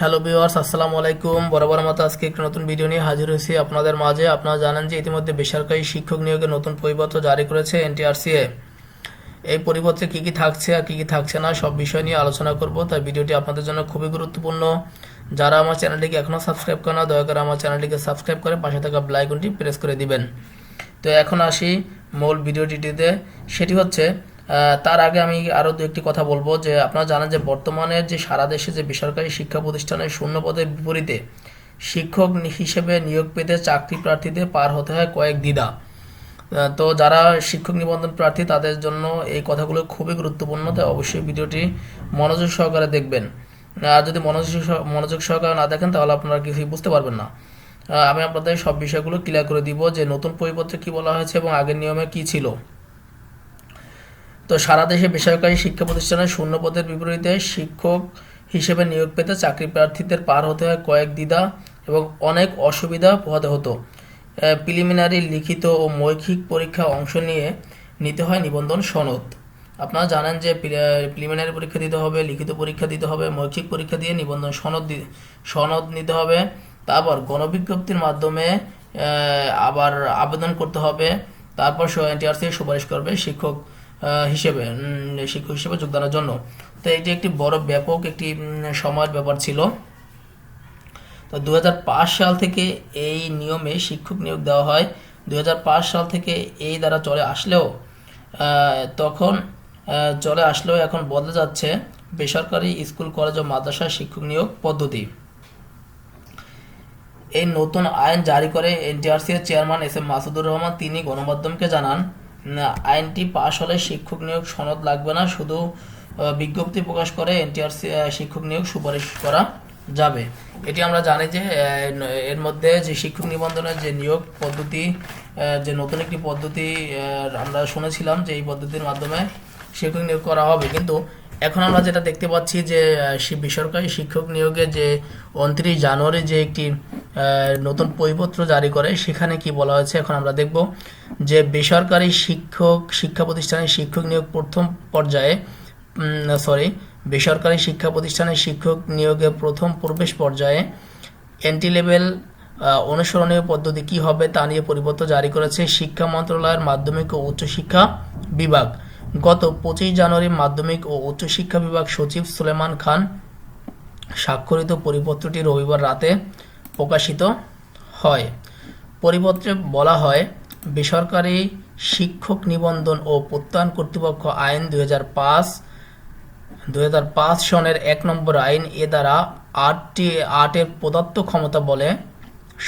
Hello viewers আসসালামু আলাইকুম। বরাবর মতো আজকে একটি নতুন ভিডিও নিয়ে হাজির হয়েছি আপনাদের মাঝে। আপনারা জানেন যে ইতিমধ্যে বেসরকারি শিক্ষক নিয়োগের নতুন পরিপত্র জারি করেছে এনটিআরসিএ এই পরিপত্রে কি কি থাকছে আর কি কি থাকছে না, সব বিষয় নিয়ে আলোচনা করব। তাই ভিডিওটি আপনাদের জন্য খুবই গুরুত্বপূর্ণ। যারা আমার চ্যানেলটিকে এখনও সাবস্ক্রাইব করে না, দয়া করে আমার চ্যানেলটিকে সাবস্ক্রাইব করে পাশে থাকা বেল আইকনটি প্রেস করে দিবেন। তো এখন আসি মূল ভিডিওটিতে সেটি হচ্ছে তার আগে আমি আরও দু একটি কথা বলব যে আপনারা জানেন যে বর্তমানে যে সারা দেশে যে বেসরকারি শিক্ষা প্রতিষ্ঠানের শূন্য পদের বিপরীতে শিক্ষক হিসেবে নিয়োগ পেতে চাকরি প্রার্থীদের পার হতে হয় কয়েক দ্বিধা তো যারা শিক্ষক নিবন্ধন প্রার্থী, তাদের জন্য এই কথাগুলো খুবই গুরুত্বপূর্ণ, তাই অবশ্যই ভিডিওটি মনোযোগ সহকারে দেখবেন। আর যদি মনোযোগ মনোযোগ সহকারে না দেখেন, তাহলে আপনারা কিছুই বুঝতে পারবেন না। আমি আপনাদের সব বিষয়গুলো ক্লিয়ার করে দিব যে নতুন পরিপত্রে কি বলা হয়েছে এবং আগের নিয়মে কি ছিল। তো সারা দেশে বেসরকারি শিক্ষা প্রতিষ্ঠানের শূন্য পদের বিপরীতে শিক্ষক হিসেবে নিয়োগ পেতে চাকরি প্রার্থীদের পার হতে হয় কয়েক দ্বিধা এবং অনেক অসুবিধা পোহাতে হতো। প্রিলিমিনারি, লিখিত ও মৌখিক পরীক্ষা অংশ নিয়ে নিতে হয় নিবন্ধন সনদ। আপনারা জানেন যে প্রিলিমিনারি পরীক্ষা দিতে হবে, লিখিত পরীক্ষা দিতে হবে, মৌখিক পরীক্ষা দিয়ে নিবন্ধন সনদ সনদ নিতে হবে। তারপর গণবিজ্ঞপ্তির মাধ্যমে আবার আবেদন করতে হবে। তারপর এনটিআরসি সুপারিশ করবে শিক্ষক হিসেবে শিক্ষক হিসেবে যোগদানের জন্য। তো এটি একটি বড় ব্যাপক একটি সময়ের ব্যাপার ছিল। তো দুই হাজার পাঁচ সাল থেকে এই নিয়মে শিক্ষক নিয়োগ দেওয়া হয়। দুই হাজার পাঁচ সাল থেকে এই দ্বারা চলে আসলেও তখন চলে আসলেও এখন বদলে যাচ্ছে বেসরকারি স্কুল, কলেজ ও মাদ্রাসা শিক্ষক নিয়োগ পদ্ধতি। এই নতুন আইন জারি করে এনটিআরসি এর chairman S M Masudur Rahman তিনি গণমাধ্যমকে জানান আইনটি পাশ হলে শিক্ষক নিয়োগ সনদ লাগবে না, শুধু বিজ্ঞপ্তি প্রকাশ করে এনটিআরসি শিক্ষক নিয়োগ সুপারিশ করা যাবে। এটি আমরা জানি যে এর মধ্যে যে শিক্ষক নিবন্ধনের যে নিয়োগ পদ্ধতি যে নতুন একটি পদ্ধতি আমরা শুনেছিলাম যে এই পদ্ধতির মাধ্যমে শিক্ষক নিয়োগ করা হবে। কিন্তু এখন আমরা যেটা দেখতে পাচ্ছি যে বেসরকারি শিক্ষক নিয়োগে যে উনত্রিশ জানুয়ারি যে একটি নতুন পরিপত্র জারি করে, সেখানে কি বলা হয়েছে এখন আমরা দেখব যে বেসরকারি শিক্ষক, শিক্ষা প্রতিষ্ঠানের শিক্ষক নিয়োগ প্রথম পর্যায়ে সরি বেসরকারি শিক্ষা প্রতিষ্ঠানের শিক্ষক নিয়োগের প্রথম প্রবেশ পর্যায়ে এন্ট্রি লেভেল অনুসরণীয় পদ্ধতি কি হবে তা নিয়ে পরিপত্র জারি করেছে শিক্ষা মন্ত্রণালয়ের মাধ্যমিক ও উচ্চশিক্ষা বিভাগ। গত পঁচিশ জানুয়ারি মাধ্যমিক ও উচ্চশিক্ষা বিভাগ সচিব সুলেমান খান স্বাক্ষরিত পরিপত্রটি রবিবার রাতে প্রকাশিত হয়। পরিপত্রে বলা হয়, বেসরকারি শিক্ষক নিবন্ধন ও প্রত্যয়ন কর্তৃপক্ষ আইন দুই হাজার পাঁচ, দুই সনের এক নম্বর আইন এ দ্বারা আটটি, আটের প্রদত্ত ক্ষমতা বলে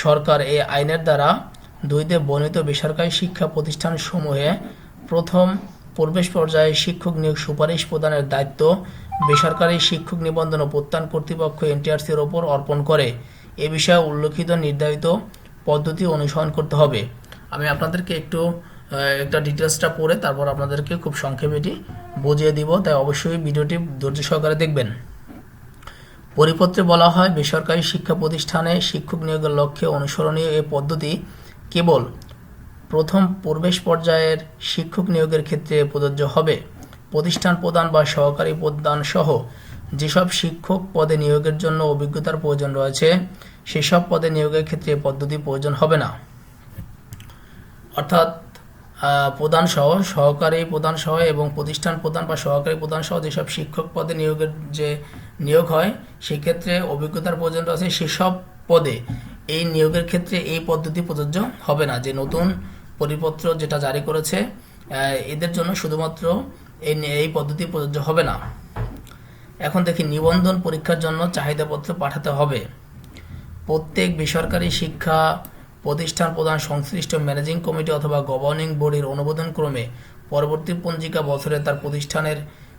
সরকার এই আইনের দ্বারা দুইতে বর্ণিত বেসরকারি শিক্ষা প্রতিষ্ঠান সমূহে প্রথম প্রবেশ পর্যায়ে শিক্ষক নিয়োগ সুপারিশ প্রদানের দায়িত্ব বেসরকারি শিক্ষক নিবন্ধন ও প্রত্যয়ন কর্তৃপক্ষ এনটিআরসির ওপর অর্পণ করে। এ বিষয়ে উল্লেখিত নির্ধারিত পদ্ধতি অনুসরণ করতে হবে। আমি আপনাদেরকে একটু একটা ডিটেলসটা পড়ে তারপর আপনাদেরকে খুব সংক্ষেপে এটি বুঝিয়ে দিব। তাই অবশ্যই ভিডিওটি ধৈর্য সহকারে দেখবেন। পরিপত্রে বলা হয়, বেসরকারি শিক্ষা প্রতিষ্ঠানে শিক্ষক নিয়োগের লক্ষ্যে অনুসরণীয় এ পদ্ধতি কেবল প্রথম প্রবেশ পর্যায়ের শিক্ষক নিয়োগের ক্ষেত্রে প্রযোজ্য হবে। প্রতিষ্ঠান প্রদান বা সহকারী প্রদান সহ যেসব শিক্ষক পদে নিয়োগের জন্য অভিজ্ঞতার প্রয়োজন রয়েছে, সেসব পদে নিয়োগের ক্ষেত্রে পদ্ধতি প্রয়োজন হবে না। অর্থাৎ প্রধান সহ সহকারী প্রধান সহ এবং প্রতিষ্ঠান প্রধান বা সহকারী প্রধান সহ যেসব শিক্ষক পদে নিয়োগের যে নিয়োগ হয়, সেক্ষেত্রে অভিজ্ঞতার প্রয়োজন রয়েছে। সেসব পদে এই নিয়োগের ক্ষেত্রে এই পদ্ধতি প্রযোজ্য হবে না। যে নতুন পরিপত্র যেটা জারি করেছে এদের জন্য শুধুমাত্র এই পদ্ধতি প্রযোজ্য হবে না। এখন দেখি নিবন্ধন পরীক্ষার জন্য চাহিদাপত্র পাঠাতে হবে। প্রত্যেক বেসরকারি শিক্ষা প্রতিষ্ঠান প্রধান সংশ্লিষ্ট ম্যানেজিং কমিটি অথবা গভর্নিং বডির অনুমোদন ক্রমে পরবর্তী পঞ্জিকা বছরে তার প্রতিষ্ঠানের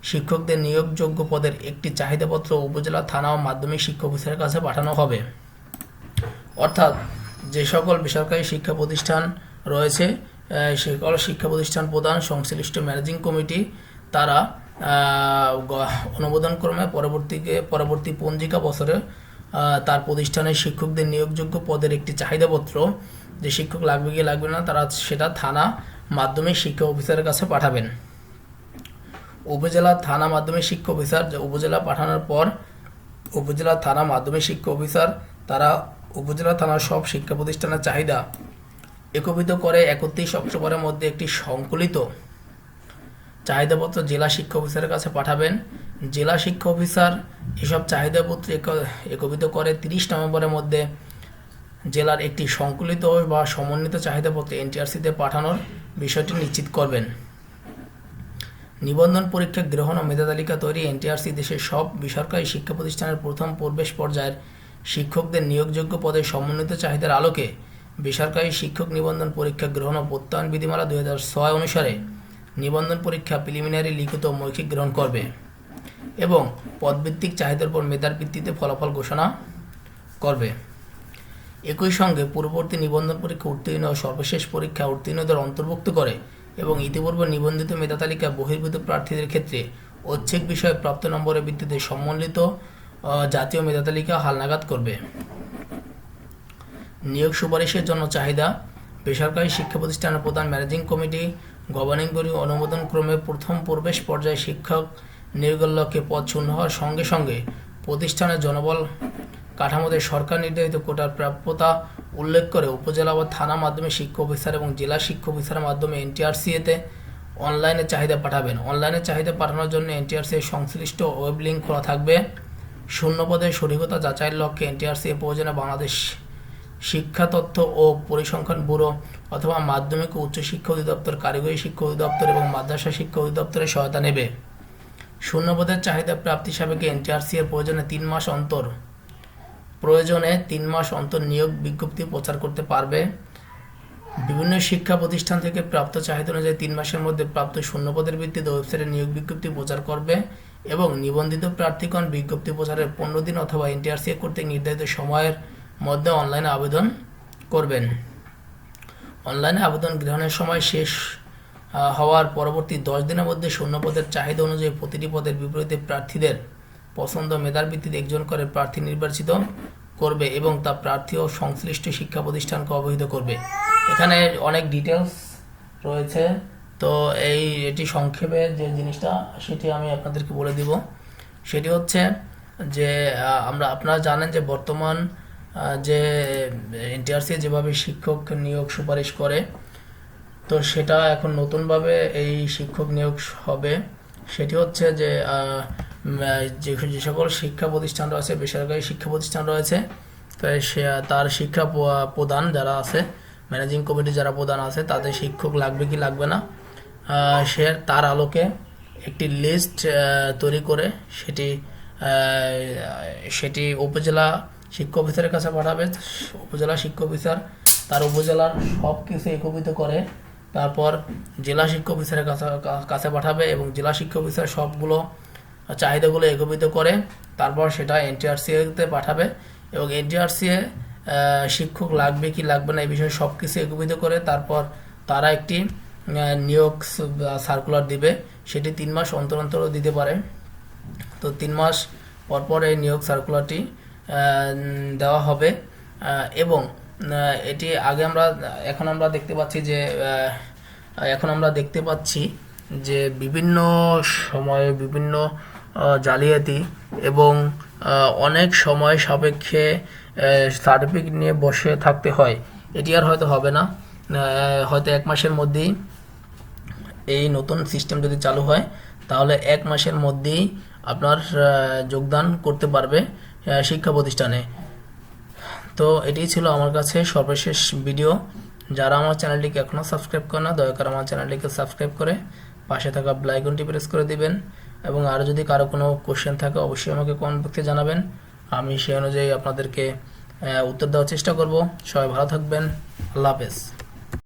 শিক্ষকদের নিয়োগযোগ্য পদের একটি চাহিদাপত্র উপজেলা থানা ও মাধ্যমিক শিক্ষা অফিসারের কাছে পাঠানো হবে। অর্থাৎ যে সকল বেসরকারি শিক্ষা প্রতিষ্ঠান রয়েছে সকল শিক্ষা প্রতিষ্ঠান প্রধান, সংশ্লিষ্ট ম্যানেজিং কমিটি, তারা আহ, গ- অনুমোদন ক্রমে পরবর্তীকে পরবর্তী পঞ্জিকা বছরে তার প্রতিষ্ঠানের শিক্ষকদের নিয়োগযোগ্য পদের একটি চাহিদাপত্র। যে শিক্ষক লাগবে কি লাগবে না তারা সেটা থানা মাধ্যমিক শিক্ষা অফিসারের কাছে পাঠাবেন। উপজেলা থানা মাধ্যমিক শিক্ষা অফিসার উপজেলা পাঠানোর পর উপজেলা থানা মাধ্যমিক শিক্ষা অফিসার তারা উপজেলা থানার সব শিক্ষা প্রতিষ্ঠানের চাহিদা একত্রিত করে একত্রিশ অক্টোবরের মধ্যে একটি সংকলিত চাহিদাপত্র জেলা শিক্ষা অফিসারের কাছে পাঠাবেন। জেলা শিক্ষা অফিসার এসব চাহিদাপত্র এক- একত্রিত করে তিরিশ নভেম্বরের মধ্যে জেলার একটি সংকলিত বা সমন্বিত চাহিদাপত্র এনটিআরসিতে পাঠানোর বিষয়টি নিশ্চিত করবেন। নিবন্ধন পরীক্ষা গ্রহণ ও মেধা তালিকা তৈরি এনটিআরসি দেশের সব বেসরকারি শিক্ষা প্রতিষ্ঠানের প্রথম প্রবেশ পর্যায়ের শিক্ষকদের নিয়োগযোগ্য পদে সমন্বিত চাহিদার আলোকে বেসরকারি শিক্ষক নিবন্ধন পরীক্ষা গ্রহণ ও প্রত্যয়ন বিধিমালা ছয় অনুসারে নিবন্ধন পরীক্ষা প্রিলিমিনারি লিখিত মৌখিক গ্রহণ করবে এবং পদভিত্তিক চাহিদার উপর মেধার ভিত্তিতে ফলাফল ঘোষণা করবে। একই সঙ্গে পূর্ববর্তী নিবন্ধন পরীক্ষা উত্তীর্ণ সর্বশেষ পরীক্ষা উত্তীর্ণদের অন্তর্ভুক্ত করে এবং ইতিপূর্বে নিবন্ধিত মেধা তালিকা বহির্ভূত প্রার্থীদের ক্ষেত্রে ঐচ্ছিক বিষয়ে প্রাপ্ত নম্বরের ভিত্তিতে সম্মিলিত জাতীয় মেধা তালিকা হালনাগাদ করবে। নিয়োগ সুপারিশের জন্য চাহিদা, বেসরকারি শিক্ষা প্রতিষ্ঠানের প্রধান ম্যানেজিং কমিটি গভর্নিং বডি অনুমোদন ক্রমে প্রথম প্রবেশ পর্যায়ে শিক্ষক লক্ষ্যে পদ শূন্য হওয়ার সঙ্গে সঙ্গে প্রতিষ্ঠানের জনবল কাঠামোতে সরকার নির্ধারিত কোটার প্রাপ্যতা উল্লেখ করে উপজেলা বা থানা মাধ্যমে শিক্ষা অফিসার এবং জেলা শিক্ষা অফিসারের মাধ্যমে এনটিআরসি এতে অনলাইনে চাহিদা পাঠাবেন। অনলাইনে চাহিদা পাঠানোর জন্য এনটিআরসি সংশ্লিষ্ট ওয়েব লিঙ্ক খোলা থাকবে। শূন্য পদের সঠিকতা যাচাইয়ের লক্ষ্যে এনটিআরসি প্রয়োজনে বাংলাদেশ শিক্ষা তথ্য ও পরিসংখ্যান ব্যুরো অথবা মাধ্যমিক ও উচ্চ শিক্ষা অধিদপ্তর, কারিগরি শিক্ষা অধিদপ্তর এবং মাদ্রাসা শিক্ষা অধিদপ্তরের সহায়তা নেবে। শূন্যপদের চাহিদা প্রাপ্তি সাপেক্ষে এনটিআরসি এর প্রয়োজনে তিন মাস অন্তর। প্রয়োজনে তিন মাস অন্তর নিয়োগ বিজ্ঞপ্তি প্রচার করতে পারবে। বিভিন্ন শিক্ষা প্রতিষ্ঠান থেকে প্রাপ্ত চাহিদা অনুযায়ী তিন মাসের মধ্যে প্রাপ্ত শূন্যপদের ভিত্তিতে ওয়েবসাইটে নিয়োগ বিজ্ঞপ্তি প্রচার করবে এবং নিবন্ধিত প্রার্থীগণ বিজ্ঞপ্তি প্রচারের পনেরো দিন অথবা এনটিআরসি কর্তৃক নির্ধারিত সময়ের মধ্যে অনলাইনে আবেদন করবেন। অনলাইনে আবেদন গ্রহণের সময় শেষ হওয়ার পরবর্তী দশ দিনের মধ্যে শূন্যপদের চাহিদা অনুযায়ী প্রতিটি পদের বিপরীতে প্রার্থীদের পছন্দ মেধার ভিত্তিতে একজন করে প্রার্থী নির্বাচিত করবে এবং তা প্রার্থী ও সংশ্লিষ্ট শিক্ষা প্রতিষ্ঠানকে অবহিত করবে। এখানে অনেক ডিটেলস রয়েছে। তো এই, এটি সংক্ষেপে যে জিনিসটা, সেটি আমি আপনাদেরকে বলে দিব। সেটি হচ্ছে যে আমরা, আপনারা জানেন যে বর্তমান যে এনটিআরসি যেভাবে শিক্ষক নিয়োগ সুপারিশ করে, তো সেটা এখন নতুনভাবে এই শিক্ষক নিয়োগ হবে। সেটি হচ্ছে যে যে সকল শিক্ষা প্রতিষ্ঠান রয়েছে, বেসরকারি শিক্ষা প্রতিষ্ঠান রয়েছে, তো সে, তার শিক্ষা প্রদান যারা আছে, ম্যানেজিং কমিটি যারা প্রধান আছে, তাদের শিক্ষক লাগবে কি লাগবে না সে তার আলোকে একটি লিস্ট তৈরি করে সেটি সেটি উপজেলা শিক্ষা অফিসারের কাছে পাঠাবে, উপজেলা শিক্ষা অফিসার তার উপজেলার সব কিছু একত্রিত করে তারপর জেলা শিক্ষা অফিসারের কাছে কাছে পাঠাবে এবং জেলা শিক্ষা অফিসার সবগুলো চাহিদাগুলো একত্রিত করে তারপর সেটা এনটিআরসিতে পাঠাবে এবং এনটিআরসি শিক্ষক লাগবে কি লাগবে না এই বিষয়ে সব কিছু একত্রিত করে তারপর তারা একটি নিয়োগ সার্কুলার দিবে। সেটি তিন মাস অন্তর অন্তর দিতে পারে। তো তিন মাস পর পর এই নিয়োগ সার্কুলারটি দেওয়া হবে। এবং এটি আগে আমরা, এখন আমরা দেখতে পাচ্ছি যে এখন আমরা দেখতে পাচ্ছি যে বিভিন্ন সময়ে বিভিন্ন জালিয়াতি এবং অনেক সময় সাপেক্ষে সার্টিফিকেট নিয়ে বসে থাকতে হয়। এটি আর হয়তো হবে না। হয়তো এক মাসের মধ্যেই এই নতুন সিস্টেম যদি চালু হয়, তাহলে এক মাসের মধ্যেই আপনার যোগদান করতে পারবে। শিক্ষা প্রতিষ্ঠানে। তো এটাই ছিল আমার কাছে সর্বশেষ ভিডিও যারা আমার চ্যানেলটিকে এখনও সাবস্ক্রাইব করে না, দয়া করে আমার চ্যানেলটিকে সাবস্ক্রাইব করে পাশে থাকা ব্লাইকনটি প্রেস করে দিবেন এবং আরও যদি কারও কোনো কোশ্চেন থাকে, অবশ্যই আমাকে কমেন্ট বক্সে জানাবেন। আমি সেই অনুযায়ী আপনাদেরকে উত্তর দেওয়ার চেষ্টা করব। সবাই ভালো থাকবেন। আল্লাহ হাফেজ।